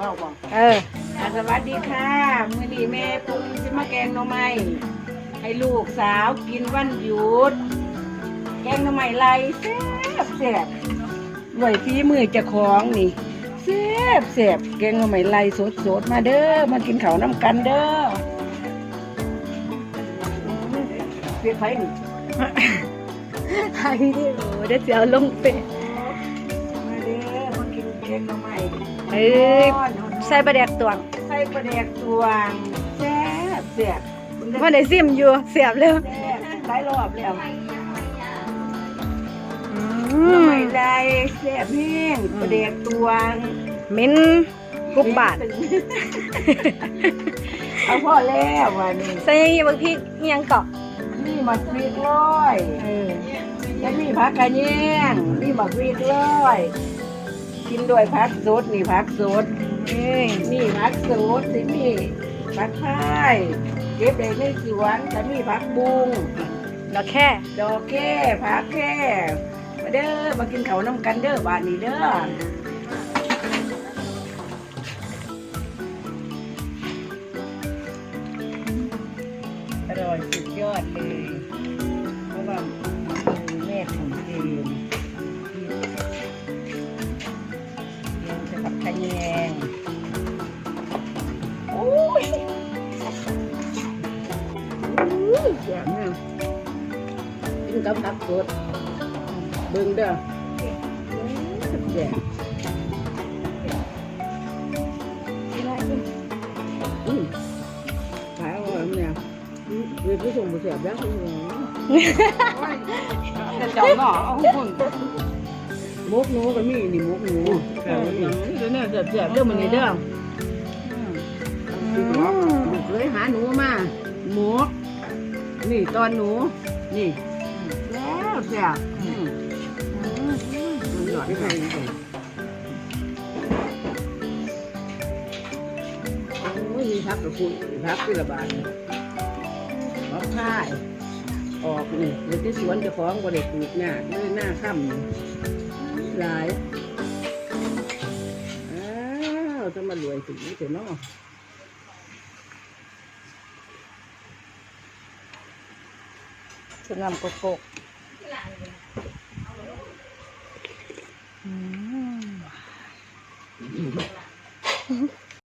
ว่าบอกเอออะสวัสดีค่ะ มื้อนี้แม่ปุ้มจะมาแกงหน่อไม้ให้ลูกสาวกินวันหยุด แกงหน่อไม้ไรแซ่บแซ่บหน่วยฝีมือเจะของนี่แซ่บแซ่บแกงหน่อไม้ไรสดสดๆมาเด้อมากินข้าวน้ำกันเด้อเรียกไผนี่ถ่ายวิดีโอเดี๋ยวจะเอาลงเฟ นแกงหน่อไม้เอ้ยใส่ประแดกตวงใส่ปลาแดกตวงแซ่บแซ่บว่าได้ซิมอยู่เสียบเลยแซ่บหลายรอบแล้วอืทำมไมได้แซ่บแห้งปลาแดกตวงมิ้นกุบบาทเอาพ่อแล้ววันนี้ใส่อยังงี้บางพี่เอียงเกาะนี่มาพริกร้อยเออแล้วมีผักกระเนียงนี่มาพริกร้อย กินด้วยผักสดนี่ผักสดเอ้ยนี่ผักสดสิมีผักพายเก็บได้ในสวนแต่มีผักบุงดอกแค่ดอกแก้ผักแก้มาเด้อมากินข้าวน้ำกันเด้อบ้านนี้เด้ออร่อยสุดยอดเลย ขะแยงโอ้ยอุ้ยแซ่บเนี่ยกินกับผักสดเบิ่งเด้อแย่อืมขายอร่อยมั้ยเนี่ยอืมเรียนผู้ส่งผู้เสียบแล้วคุณหมอจะเจ้าหน่อเอาหุ่น มกหนูก็มีนี่มกหนูเออเดี๋ยวเนี่ยเสียบเสียบเด้อมันนี่เด้อลูกเลยหาหนูมาหมกนี่ตอนหนู นี่แล้วเสียบมมันหยอดให้โอ้ยมีพักกับคุณพักที่ระบาดออกค่ายออกนี่เดี๋ยวที่สวนจะฟ้าของบริปลูกหน้าเลยหน้าค่ำ หลายอ้าวจะมารวยถึงนี้เถอะเนาะสุดงามโกก